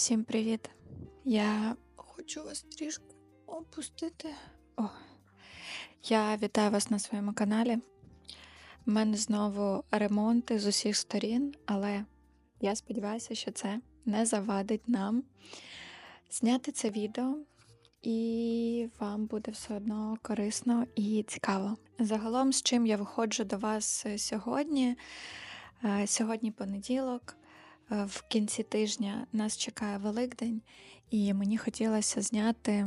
Всім привіт! Я хочу вас трішки опустити. О. Я вітаю вас на своєму каналі. У мене знову ремонти з усіх сторін, але я сподіваюся, що це не завадить нам зняти це відео, і вам буде все одно корисно і цікаво. Загалом, з чим я виходжу до вас е, сьогодні. Е, Сьогодні понеділок. Е, В кінці тижня нас чекає Великдень, і мені хотілося зняти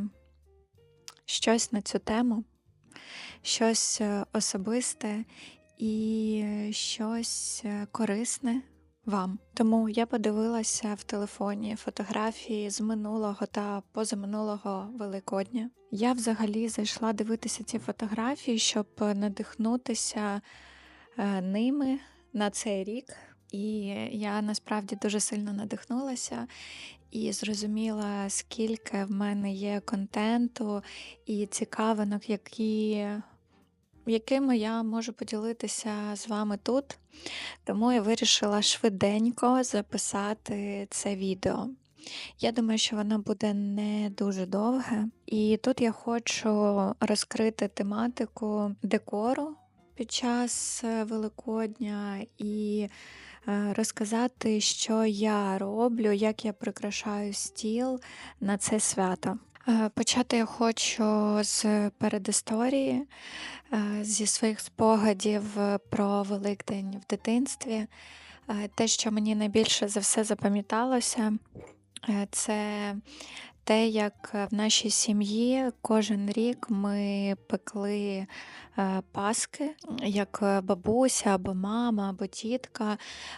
щось на цю тему, щось е, особисте і щось е, корисне вам. Тому я подивилася в телефоні фотографії з минулого та позаминулого Великодня. Я взагалі зайшла дивитися ці фотографії, щоб надихнутися ними на цей рік. І я насправді дуже сильно надихнулася і зрозуміла, скільки в мене є контенту і цікавинок, які, якими я можу поділитися з вами тут. Тому я вирішила швиденько записати це відео. Я думаю, що воно буде не дуже довге. І тут я хочу розкрити тематику декору під час е, Великодня і розказати, що я роблю, як я прикрашаю стіл на це свято. Е, Почати я хочу з передісторії, е, зі своїх спогадів е, про Великдень в дитинстві. Е, Те, що мені найбільше за все запам'яталося, е, це те, як в нашій сім'ї кожен рік ми пекли е, паски, як е, бабуся або мама, або тітка.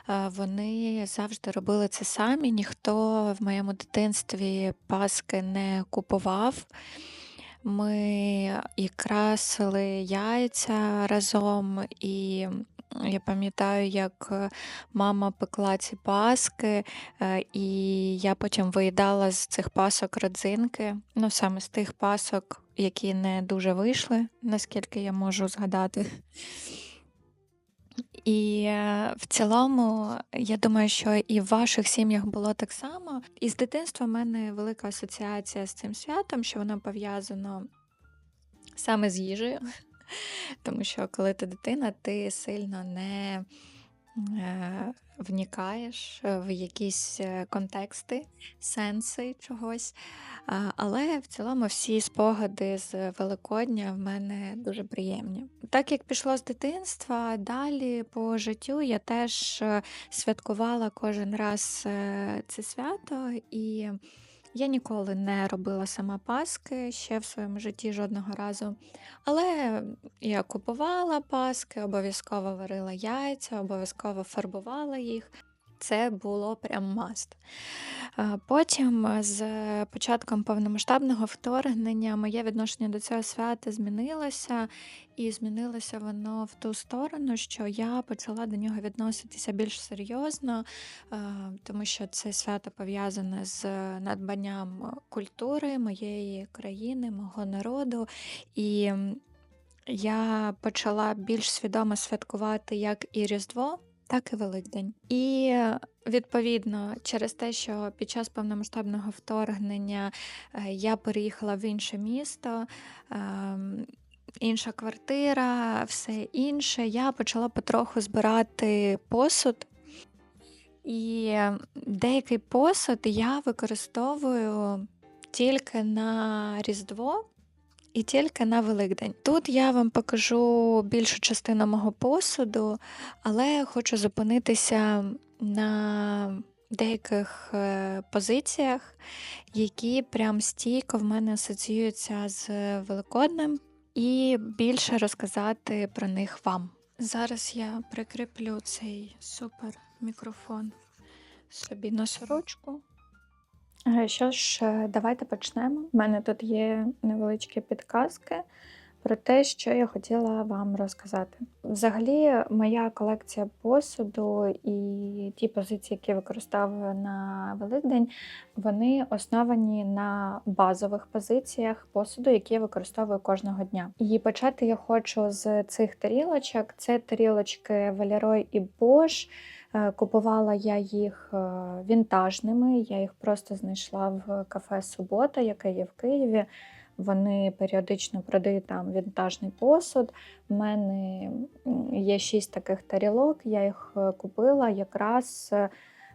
е, Вони завжди робили це самі. Ніхто в моєму дитинстві паски не купував. Ми і красили яйця разом, і я пам'ятаю, як е, мама пекла ці паски, е, і я потім виїдала з цих пасок родзинки. Ну, саме з тих пасок, які не дуже вийшли, наскільки я можу згадати. І е, в цілому, я думаю, що і в ваших сім'ях було так само. І з дитинства в мене велика асоціація з цим святом, що воно пов'язано саме з їжею. Тому що коли ти дитина, ти сильно не е, внікаєш в якісь е, контексти, сенси чогось. Але в цілому всі спогади з Великодня в мене дуже приємні. Так як пішло з дитинства, далі по життю я теж е, святкувала кожен раз е, це свято, і я ніколи не робила сама паски ще в своєму житті жодного разу. Але я купувала паски, обов'язково варила яйця, обов'язково фарбувала їх. Це було прям маст. Е, Потім з початком повномасштабного вторгнення моє відношення до цього свята змінилося, і змінилося воно в ту сторону, що я почала до нього відноситися більш серйозно, е, тому що це свято пов'язане з надбанням культури моєї країни, мого народу. І я почала більш свідомо святкувати як і Різдво, так і Великдень. І відповідно, через те, що під час повномасштабного вторгнення е, я переїхала в інше місто. ем, Інша квартира, все інше. Я почала потроху збирати посуд, і деякий посуд я використовую тільки на Різдво і тільки на Великдень. Тут я вам покажу більшу частину мого посуду, але хочу зупинитися на деяких е, позиціях, які прям стійко в мене асоціюються з Великоднем, і більше розказати про них вам. Зараз я прикріплю цей супер мікрофон собі на сорочку. Е, Що ж, е, давайте почнемо. У мене тут є невеличкі підказки про те, що я хотіла вам розказати. Взагалі, моя колекція посуду і ті позиції, які я використовую на Великдень, вони основані на базових позиціях посуду, які я використовую кожного дня. І почати я хочу з цих тарілочок. Це тарілочки Валерой і Bosch. Е, Купувала я їх е, вінтажними, я їх просто знайшла в кафе Субота, яке є в Києві. Вони періодично продають там вінтажний посуд. У мене є шість таких тарілок. Я їх е, купила якраз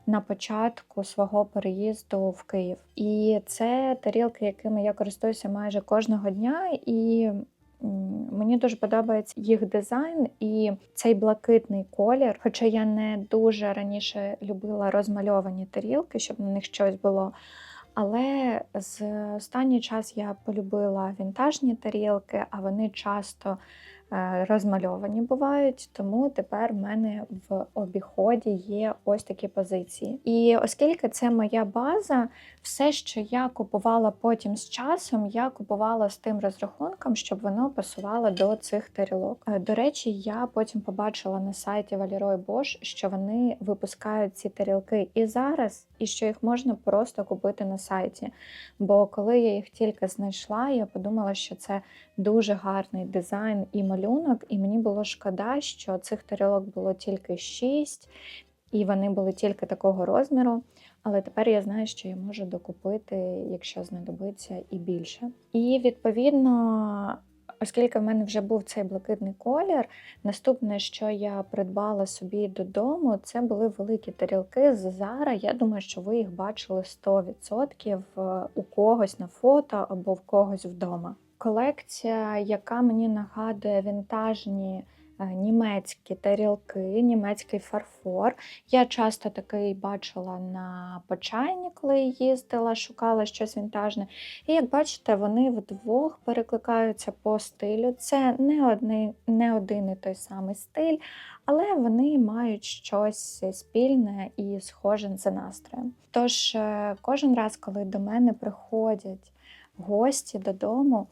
на початку свого переїзду в Київ. І це тарілки, якими я користуюся майже кожного дня. І мені дуже подобається їх дизайн і цей блакитний колір. Хоча я не дуже раніше любила розмальовані тарілки, щоб на них щось було. Але з останній час я полюбила вінтажні тарілки, а вони часто розмальовані бувають, тому тепер в мене в обіході є ось такі позиції. І оскільки це моя база, все, що я купувала потім з часом, я купувала з тим розрахунком, щоб воно пасувало до цих тарілок. Е, До речі, я потім побачила на сайті Valeroy Bosch, що вони випускають ці тарілки і зараз, і що їх можна просто купити на сайті. Бо коли я їх тільки знайшла, я подумала, що це дуже гарний дизайн і малюнок, і мені було шкода, що цих тарілок було тільки 6, і вони були тільки такого розміру. Але тепер я знаю, що я можу докупити, якщо знадобиться, і більше. І відповідно, оскільки в мене вже був цей блакитний колір, наступне, що я придбала собі додому, це були великі тарілки з Zara. Я думаю, що ви їх бачили 100% у когось на фото або в когось вдома. Колекція, яка мені нагадує вінтажні е, німецькі тарілки, німецький фарфор. Я часто такий бачила на почайні, коли їздила, шукала щось вінтажне. І як бачите, вони вдвох перекликаються по стилю. Це не, одний, не один і той самий стиль, але вони мають щось спільне і схоже за настроєм. Тож е, кожен раз, коли до мене приходять гості додому,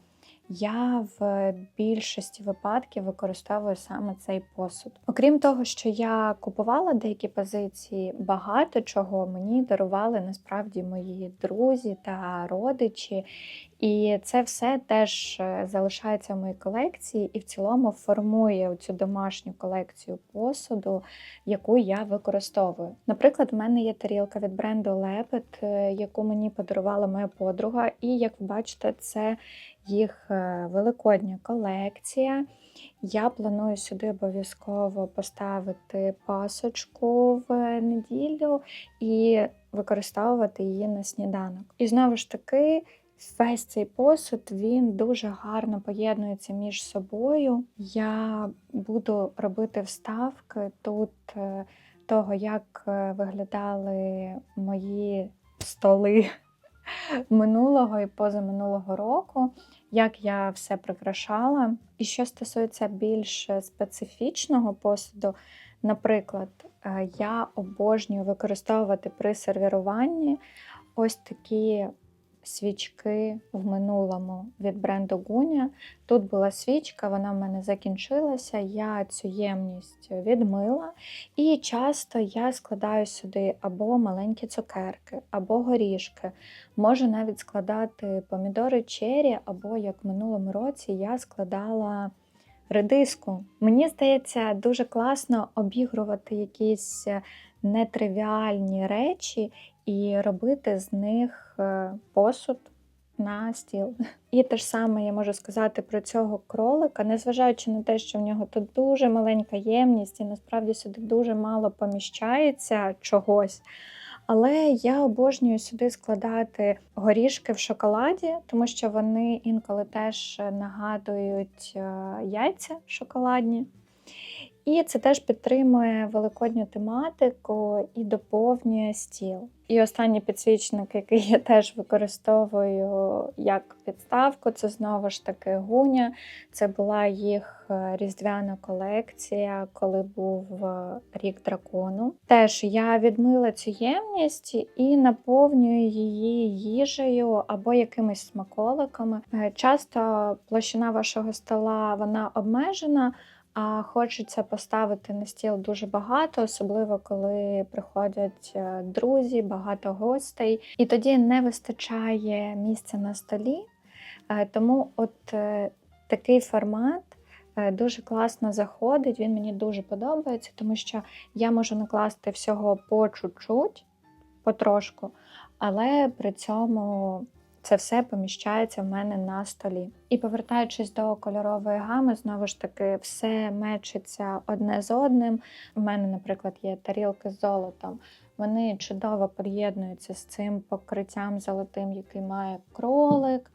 я в більшості випадків використовую саме цей посуд. Окрім того, що я купувала деякі позиції, багато чого мені дарували насправді мої друзі та родичі. І це все теж е, залишається в моїй колекції і в цілому формує цю домашню колекцію посуду, яку я використовую. Наприклад, в мене є тарілка від бренду е, яку мені подарувала моя подруга, і як ви бачите, це їх е, великодня колекція. Я планую сюди обов'язково поставити пасочку в неділю і використовувати її на сніданок. І знову ж таки, весь цей посуд він дуже гарно поєднується між собою. Я буду робити вставки тут е, того, як е, виглядали мої столи минулого і позаминулого року, як я все прикрашала. І що стосується більш специфічного посуду, наприклад, е, я обожнюю використовувати при сервіруванні ось такі свічки в минулому від бренду Гуня. Тут була свічка, вона в мене закінчилася. Я цю ємність відмила, і часто я складаю сюди або маленькі цукерки, або горішки. Можу навіть складати помідори чері, або як в минулому році я складала редиску. Мені здається, дуже класно обігрувати якісь нетривіальні речі і робити з них посуд на стіл. І те ж саме я можу сказати про цього кролика, незважаючи на те, що в нього тут дуже маленька ємність, і насправді сюди дуже мало поміщається чогось. Але я обожнюю сюди складати горішки в шоколаді, тому що вони інколи теж нагадують е, яйця шоколадні. І це теж підтримує великодню тематику і доповнює стіл. І останній підсвічник, який я теж використовую як підставку, це знову ж таки гуня. Це була їх е, різдвяна колекція, коли був е, рік дракону. Теж я відмила цю ємність і наповнюю її їжею або якимись смаколиками. Е, Часто площина вашого стола вона обмежена. Хочеться поставити на стіл дуже багато, особливо коли приходять е, друзі, багато гостей, і тоді не вистачає місця на столі. Е, Тому от е, такий формат дуже класно заходить. Він мені дуже подобається, тому що я можу накласти всього по чуть-чуть, потрошку, але при цьому це все поміщається в мене на столі. І повертаючись до кольорової гами, знову ж таки, все мечиться одне з одним. У мене, наприклад, є тарілки з золотом. Вони чудово поєднуються з цим покриттям золотим, який має кролик,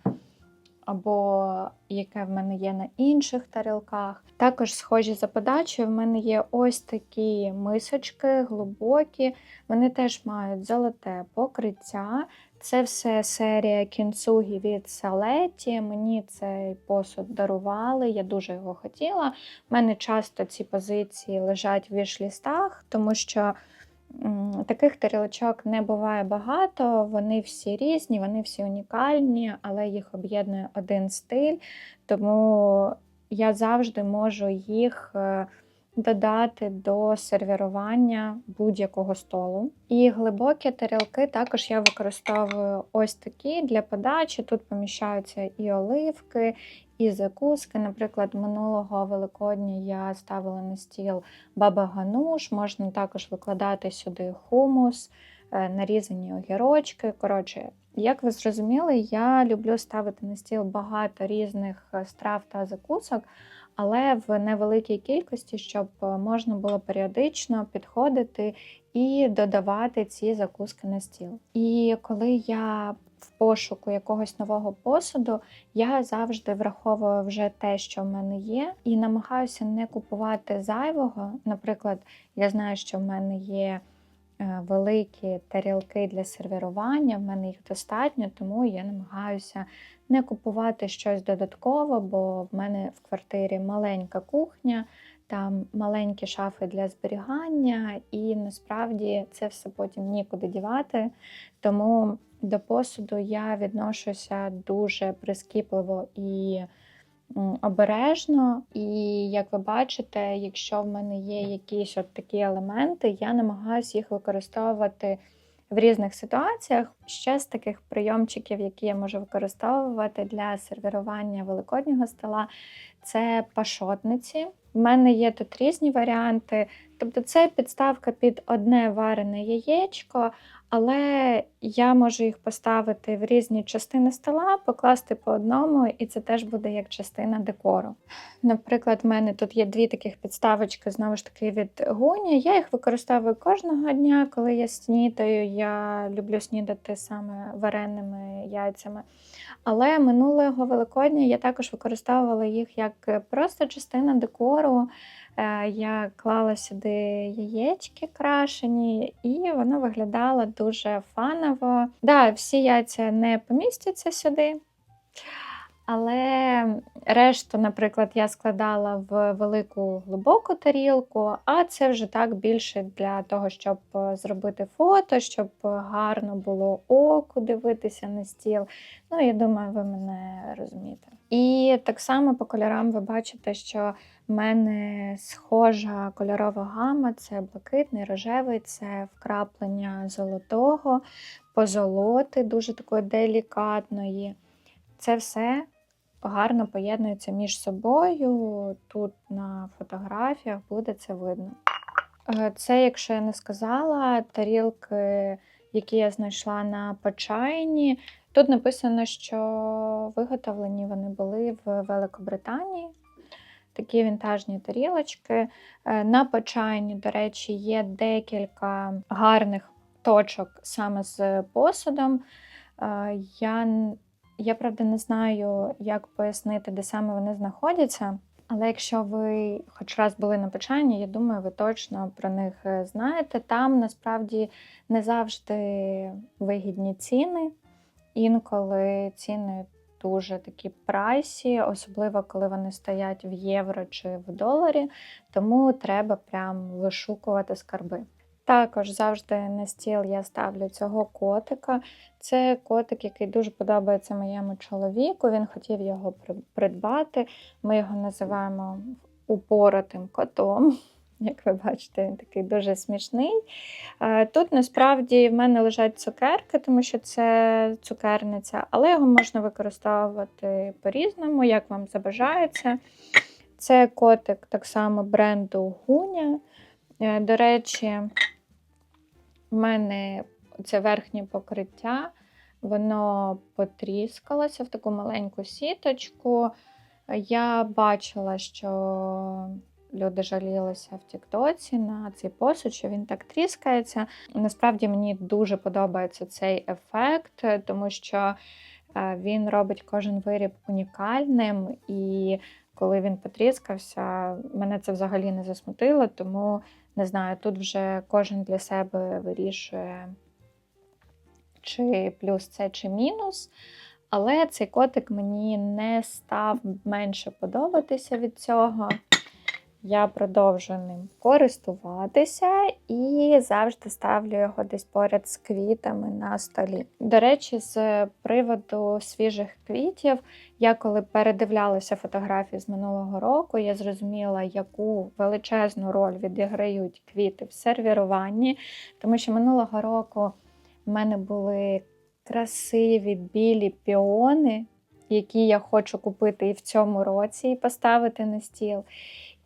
або яке в мене є на інших тарілках. Також схожі за подачею, в мене є ось такі мисочки глибокі, вони теж мають золоте покриття. Це все серія кінцугі від Салеті. Мені цей посуд дарували, я дуже його хотіла. У мене часто ці позиції лежать в вішлістах, тому що таких тарілочок не буває багато, вони всі різні, вони всі унікальні, але їх об'єднує один стиль. Тому я завжди можу їх е, додати до сервірування будь-якого столу. І глибокі тарілки також я використовую ось такі для подачі. Тут поміщаються і оливки, і закуски. Наприклад, минулого Великодня я ставила на стіл баба гануш, можна також викладати сюди хумус, е, нарізані огірочки. Коротше, як ви зрозуміли, я люблю ставити на стіл багато різних е, страв та закусок, але в невеликій кількості, щоб е, можна було періодично підходити і додавати ці закуски на стіл. І коли я в пошуку якогось нового посуду, я завжди враховую вже те, що в мене є, і намагаюся не купувати зайвого. Наприклад, я знаю, що в мене є великі тарілки для сервірування, в мене їх достатньо, тому я намагаюся не купувати щось додатково, бо в мене в квартирі маленька кухня, там маленькі шафи для зберігання, і насправді це все потім нікуди дівати. Тому до посуду я відношуся дуже прискіпливо і обережно. І як ви бачите, якщо в мене є якісь от такі елементи, я намагаюся їх використовувати в різних ситуаціях. Ще з таких прийомчиків, які я можу використовувати для сервірування великоднього стола, це пашотниці. В мене є тут різні варіанти. Тобто це підставка під одне варене яєчко, але я можу їх поставити в різні частини стола, покласти по одному, і це теж буде як частина декору. Наприклад, в мене тут є дві таких підставочки, знову ж таки, від гуні. Я їх використовую кожного дня, коли я снідаю. Я люблю снідати саме вареними яйцями. Але минулого Великодня я також використовувала їх як просто частина декору. Е, Я клала сюди яєчки крашені, і воно виглядало дуже фаново. Да, всі яйця не помістяться сюди. Але решту, наприклад, я складала в велику глибоку тарілку, а це вже так більше для того, щоб е, зробити фото, щоб гарно було оку дивитися на стіл. Ну, я думаю, ви мене розумієте. І так само по кольорам ви бачите, що в мене схожа кольорова гама це блакитний, рожевий, це вкраплення золотого, позолоти, дуже такої делікатної. Це все гарно поєднується між собою. Тут на фотографіях буде це видно. Е, Це, якщо я не сказала, тарілки, які я знайшла на Почайні. Тут написано, що виготовлені вони були в Великобританії. Такі вінтажні тарілочки. Е, На Почайні, до речі, є декілька гарних точок саме з посудом. Е, Я я правда не знаю, як пояснити, де саме вони знаходяться. Але якщо ви хоч раз були на печанні, я думаю, ви точно про них е, знаєте. Там насправді не завжди вигідні ціни. Інколи ціни дуже такі прайсі, особливо коли вони стоять в євро чи в доларі, тому треба прям вишукувати скарби. Також завжди на стіл я ставлю цього котика. Це котик, який дуже подобається моєму чоловіку. Він хотів його придбати. Ми його називаємо упоротим котом. Як ви бачите, він такий дуже смішний. Е, Тут насправді в мене лежать цукерки, тому що це цукерниця, але його можна використовувати по-різному, як вам забажається. Це котик так само бренду Гуня. Е, До речі, в мене це верхнє покриття, воно потріскалося в таку маленьку сіточку. Я бачила, що люди жалілися в Тіктоці на цей посуд, що він так тріскається. Насправді мені дуже подобається цей ефект, тому що е, він робить кожен виріб унікальним, і коли він потріскався, мене це взагалі не засмутило, тому не знаю, тут вже кожен для себе вирішує, чи плюс це, чи мінус. Але цей котик мені не став менше подобатися від цього. Я продовжую ним користуватися і завжди ставлю його десь поряд з квітами на столі. До речі, з приводу свіжих квітів, я коли передивлялася фотографії з минулого року, я зрозуміла, яку величезну роль відіграють квіти в сервіруванні, тому що минулого року в мене були красиві білі піони, які я хочу купити і в цьому році і поставити на стіл.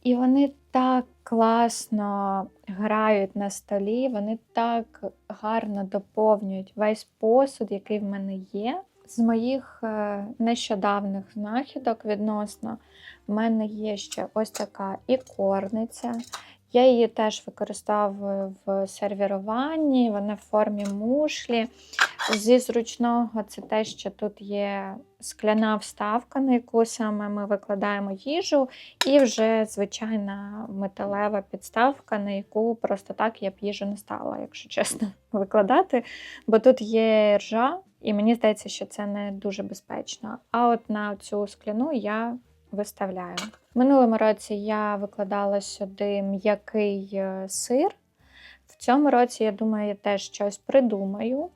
І вони так класно грають на столі, вони так гарно доповнюють весь посуд, який в мене є. З моїх е, нещодавних знахідок відносно в мене є ще ось така ікорниця. Я її теж використовую в сервіруванні, вона в формі мушлі. Зі зручного це те, що тут є скляна вставка, на яку саме ми викладаємо їжу, і вже звичайна металева підставка, на яку просто так я б їжу не стала, якщо чесно, викладати. Бо тут є ржа, і мені здається, що це не дуже безпечно. А от на цю скляну я виставляю. Минулому році я викладала сюди м'який е, сир. В цьому році, я думаю, я теж щось придумаю.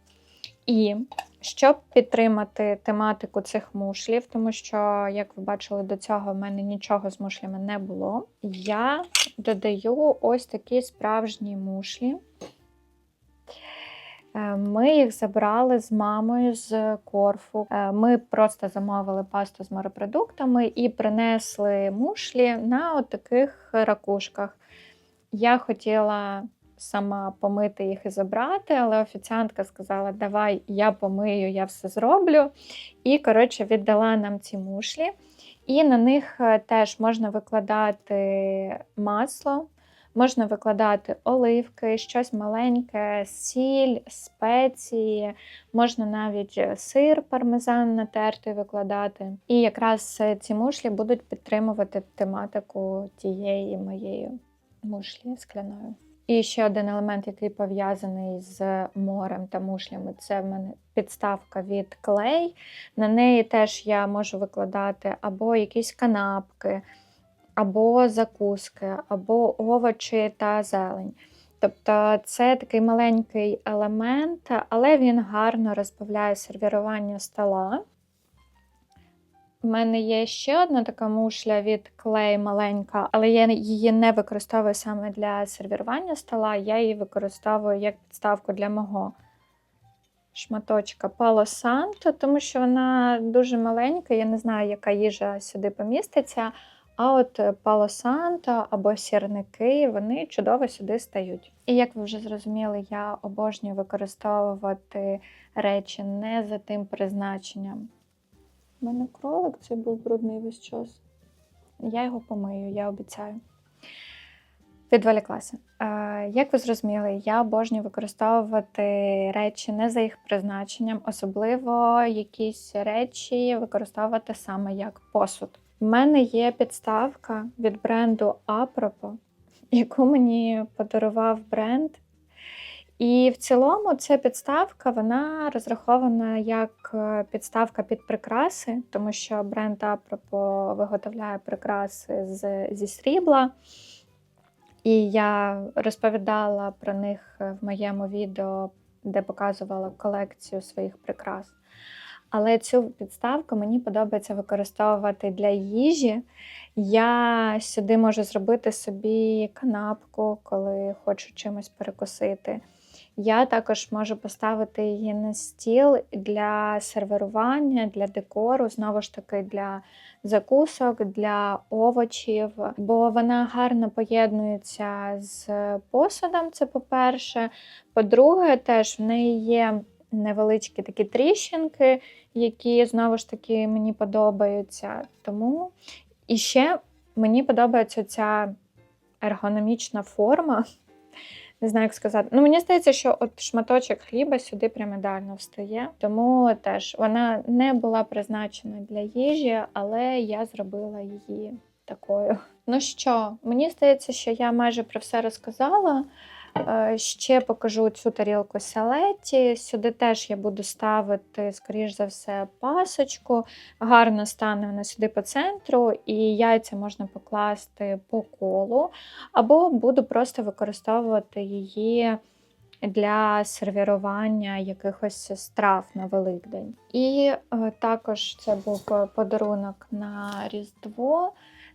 І щоб підтримати тематику цих мушлів, тому що, як ви бачили, до цього в мене нічого з мушлями не було, я додаю ось такі справжні мушлі. Е, Ми їх забрали з мамою з Корфу. Е, Ми просто замовили пасту з морепродуктами і принесли мушлі на от таких ракушках. Я хотіла сама помити їх і забрати, але офіціантка сказала: Давай я помию, я все зроблю. І, коротше, віддала нам ці мушлі. І на них е, теж можна викладати масло. Можна викладати оливки, щось маленьке, сіль, спеції, можна навіть сир пармезан натертий викладати. І якраз ці мушлі будуть підтримувати тематику тієї моєї мушлі скляною. І ще один елемент, який пов'язаний з морем та мушлями, це в мене підставка від клей. На неї теж я можу викладати або якісь канапки або закуски, або овочі та зелень. Тобто це такий маленький елемент, але він гарно розбавляє сервірування стола. У мене є ще одна така мушля від клей маленька, але я її не використовую саме для сервірування стола, я її використовую як підставку для мого шматочка Palo Santo, тому що вона дуже маленька, я не знаю, яка їжа сюди поміститься. А от Palo Santo або сірники, вони чудово сюди стають. І як ви вже зрозуміли, я обожнюю використовувати речі не за тим призначенням. У мене кролик цей був брудний весь час. Я його помию, я обіцяю. Відволіклася. Е, Як ви зрозуміли, я обожнюю використовувати речі не за їх призначенням, особливо якісь речі використовувати саме як посуд. У мене є підставка від бренду Apropo, яку мені подарував бренд. І в цілому ця підставка вона розрахована як е, підставка під прикраси, тому що бренд Apropo виготовляє прикраси з, зі срібла. І я розповідала про них в моєму відео, де показувала колекцію своїх прикрас. Але цю підставку мені подобається використовувати для їжі. Я сюди можу зробити собі канапку, коли хочу чимось перекусити. Я також можу поставити її на стіл для сервірування, для декору, знову ж таки, для закусок, для овочів, бо вона гарно поєднується з посудом. Це по-перше. По-друге, теж в неї є невеличкі такі тріщинки, які знову ж таки мені подобаються. Тому і ще мені подобається ця ергономічна форма. Не знаю, як сказати. Ну, мені здається, що от шматочок хліба сюди прям ідеально встає. Тому теж вона не була призначена для їжі, але я зробила її такою. Ну що, мені здається, що я майже про все розказала. Е, Ще покажу цю тарілку салеті. Сюди теж я буду ставити, скоріш за все, пасочку. Гарно стане вона сюди по центру, і яйця можна покласти по колу, або буду просто використовувати її для сервірування якихось страв на Великдень. І е, також це був подарунок на Різдво.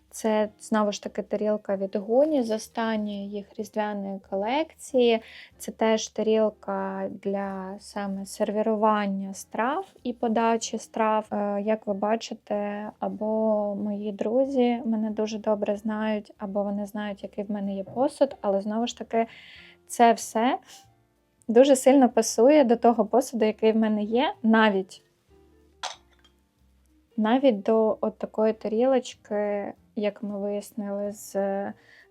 Це знову ж таки тарілка від Гоні з останньої їх різдвяної колекції. Це теж тарілка для саме сервірування страв і подачі страв. Е, Як ви бачите, або мої друзі мене дуже добре знають, або вони знають, який в мене є посуд, але знову ж таки, це все дуже сильно пасує до того посуду, який в мене є, навіть навіть до от такої тарілочки, як ми вияснили з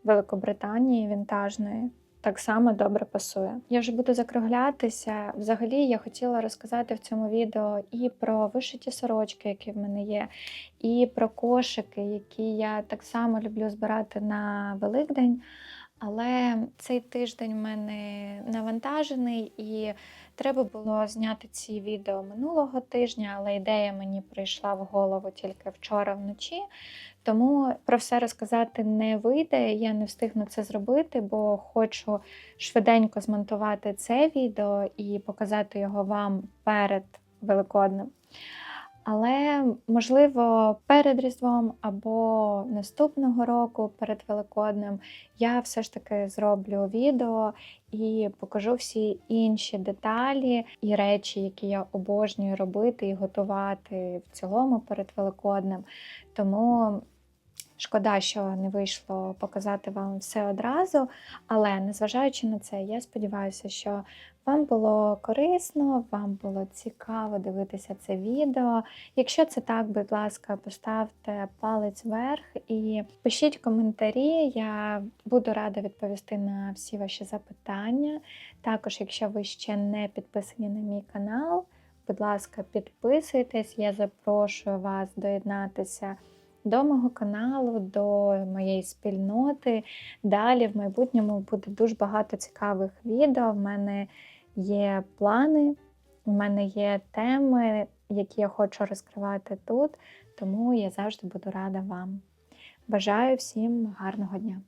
Великобританії вінтажної, так само добре пасує. Я вже буду закруглятися. Взагалі, я хотіла розказати в цьому відео і про вишиті сорочки, які в мене є, і про кошики, які я так само люблю збирати на Великдень. Але цей тиждень в мене навантажений, і треба було зняти ці відео минулого тижня, але ідея мені прийшла в голову тільки вчора вночі. Тому про все розказати не вийде. Я не встигну це зробити, бо хочу швиденько змонтувати це відео і показати його вам перед Великоднем. Але, можливо, перед Різдвом або наступного року, перед Великоднем, я все ж таки зроблю відео і покажу всі інші деталі і речі, які я обожнюю робити і готувати в цілому перед Великоднем. Тому шкода, що не вийшло показати вам все одразу. Але незважаючи на це, я сподіваюся, що вам було корисно, вам було цікаво дивитися це відео. Якщо це так, будь ласка, поставте палець вверх і пишіть коментарі. Я буду рада відповісти на всі ваші запитання. Також, якщо ви ще не підписані на мій канал, будь ласка, підписуйтесь, я запрошую вас доєднатися. До мого каналу, до моєї спільноти. Далі в майбутньому буде дуже багато цікавих відео. В мене є плани, в мене є теми, які я хочу розкривати тут, тому я завжди буду рада вам. Бажаю всім гарного дня!